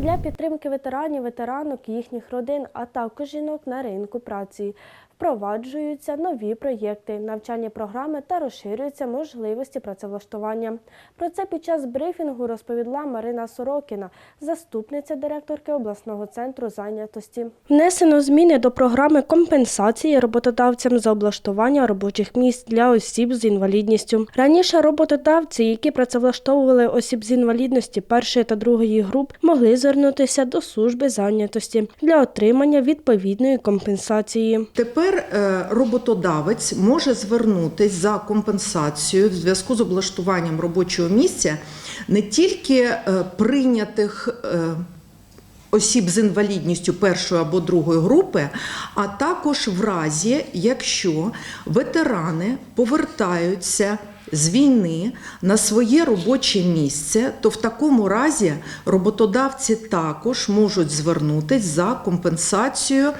для підтримки ветеранів, ветеранок, їхніх родин, а також жінок на ринку праці. Впроваджуються нові проєкти, навчальні програми та розширюються можливості працевлаштування. Про це під час брифінгу розповіла Марина Сорокіна, заступниця директорки обласного центру зайнятості. Внесено зміни до програми компенсації роботодавцям за облаштування робочих місць для осіб з інвалідністю. Раніше роботодавці, які працевлаштовували осіб з інвалідності першої та другої груп, могли звернутися до служби зайнятості для отримання відповідної компенсації. Тепер е, роботодавець може звернутися за компенсацією в зв'язку з облаштуванням робочого місця не тільки е, прийнятих. е, Осіб з інвалідністю першої або другої групи, а також в разі, якщо ветерани повертаються з війни на своє робоче місце, то в такому разі роботодавці також можуть звернутися за компенсацією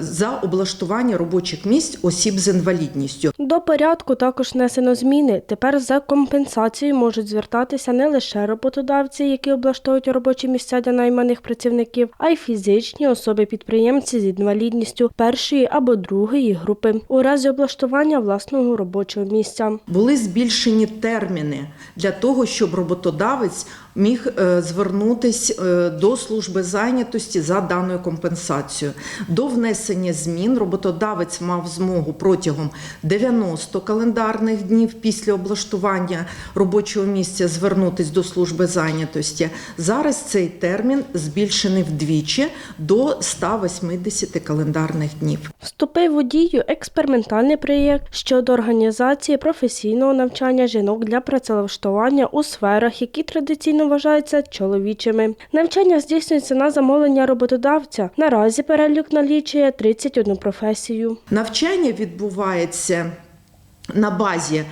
за облаштування робочих місць осіб з інвалідністю. До порядку також внесено зміни. Тепер за компенсацією можуть звертатися не лише роботодавці, які облаштовують робочі місця для найманих працівників, а й фізичні особи-підприємці з інвалідністю першої або другої групи у разі облаштування власного робочого місця. Були збільшені терміни для того, щоб роботодавець міг е, звернутися е, до служби зайнятості за даною компенсацією. До внесення змін роботодавець мав змогу протягом 90 календарних днів після облаштування робочого місця звернутися до служби зайнятості. Зараз цей термін збільшений вдвічі до 180 календарних днів. Вступив у дію експериментальний проєкт щодо організації професійного навчання жінок для працевлаштування у сферах, які традиційно вважаються чоловічими. Навчання здійснюється на замовлення роботодавця. Наразі перелік налічує 31 професію. Навчання відбувається на базі.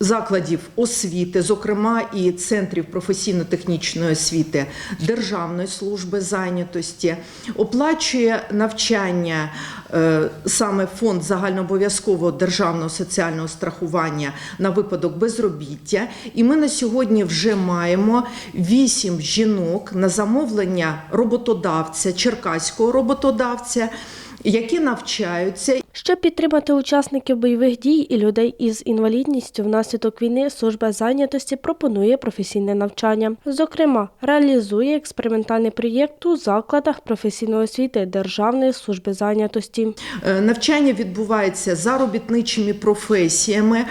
Закладів освіти, зокрема і центрів професійно-технічної освіти Державної служби зайнятості, оплачує навчання е, саме фонд загальнообов'язкового державного соціального страхування на випадок безробіття. І ми на сьогодні вже маємо вісім жінок на замовлення роботодавця, черкаського роботодавця, які навчаються Щоб підтримати учасників бойових дій і людей із інвалідністю внаслідок війни, служба зайнятості пропонує професійне навчання. Зокрема, реалізує експериментальний проєкт у закладах професійної освіти Державної служби зайнятості. Е, Навчання відбувається за робітничими професіями.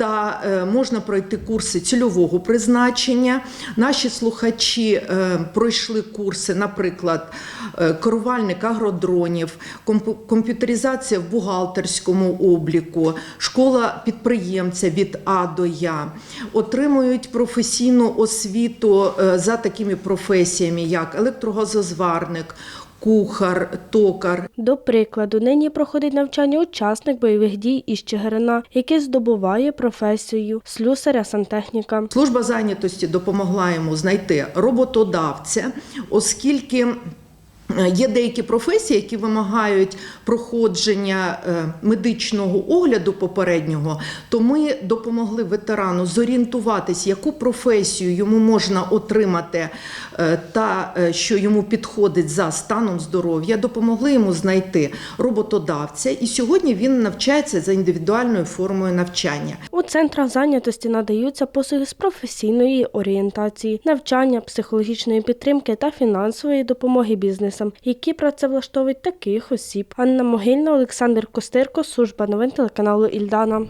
Та е, можна пройти курси цільового призначення. Наші слухачі е, пройшли курси, наприклад, е, керувальник агродронів, комп- комп'ютеризація в бухгалтерському обліку, школа підприємця від А до Я. Отримують професійну освіту за такими професіями, як електрогазозварник, кухар, токар, До прикладу, нині проходить навчання учасник бойових дій із Чигирина, який здобуває професію слюсаря сантехніка. Служба зайнятості допомогла йому знайти роботодавця, оскільки. Е, Є деякі професії, які вимагають проходження е, медичного огляду попереднього, то ми допомогли ветерану зорієнтуватись, яку професію йому можна отримати е, та що йому підходить за станом здоров'я. Допомогли йому знайти роботодавця, і сьогодні він навчається за індивідуальною формою навчання. У центрах зайнятості надаються послуги з професійної орієнтації, навчання, психологічної підтримки та фінансової допомоги бізнесам, які працевлаштовують таких осіб. Анна Могильна, Олександр Костирко, служба новин телеканалу Ільдана.